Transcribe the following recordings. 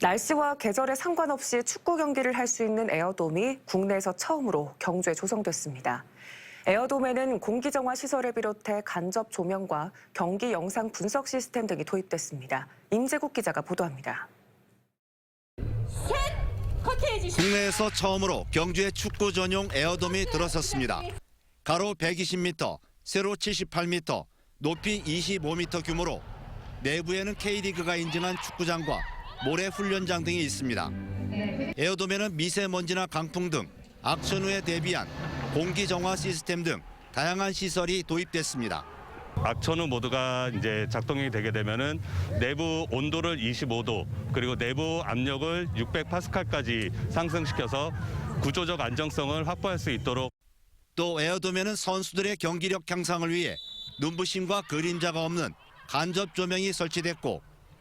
날씨와 계절에 상관없이 축구 경기를 할 수 있는 에어돔이 국내에서 처음으로 경주에 조성됐습니다. 에어돔에는 공기정화 시설을 비롯해 간접 조명과 경기 영상 분석 시스템 등이 도입됐습니다. 임재국 기자가 보도합니다. 국내에서 처음으로 경주에 축구 전용 에어돔이 들어섰습니다. 가로 120m, 세로 78m, 높이 25m 규모로 내부에는 K리그가 인증한 축구장과 모래 훈련장 등이 있습니다. 에어돔에는 미세먼지나 강풍 등 악천 후에 대비한 공기 정화 시스템 등 다양한 시설이 도입됐습니다. 악천후 모드가 이제 작동이 되게 되면은 내부 온도를 25도 그리고 내부 압력을 600 파스칼까지 상승시켜서 구조적 안정성을 확보할 수 있도록 또 에어돔에는 선수들의 경기력 향상을 위해 눈부심과 그림자가 없는 간접 조명이 설치됐고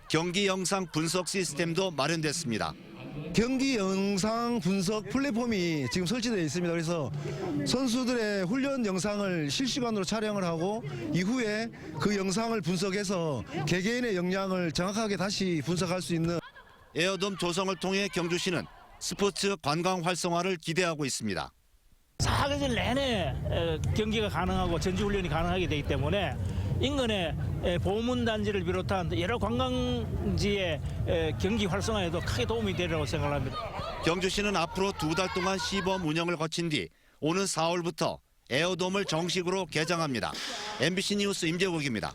경기 영상 분석 시스템도 마련됐습니다. 경기 영상 분석 플랫폼이 지금 설치되어 있습니다. 그래서 선수들의 훈련 영상을 실시간으로 촬영을 하고 이후에 그 영상을 분석해서 개개인의 역량을 정확하게 다시 분석할 수 있는 에어돔 조성을 통해 경주시는 스포츠 관광 활성화를 기대하고 있습니다. 사계절 내내 에, 경기가 가능하고 전지 훈련이 가능하게 되기 때문에 인근의 에, 보문단지를 비롯한 여러 관광지의 에, 경기 활성화에도 크게 도움이 되리라고 생각합니다. 경주시는 앞으로 두 달 동안 시범 운영을 거친 뒤 오는 4월부터 에어돔을 정식으로 개장합니다. MBC 뉴스 임재국입니다.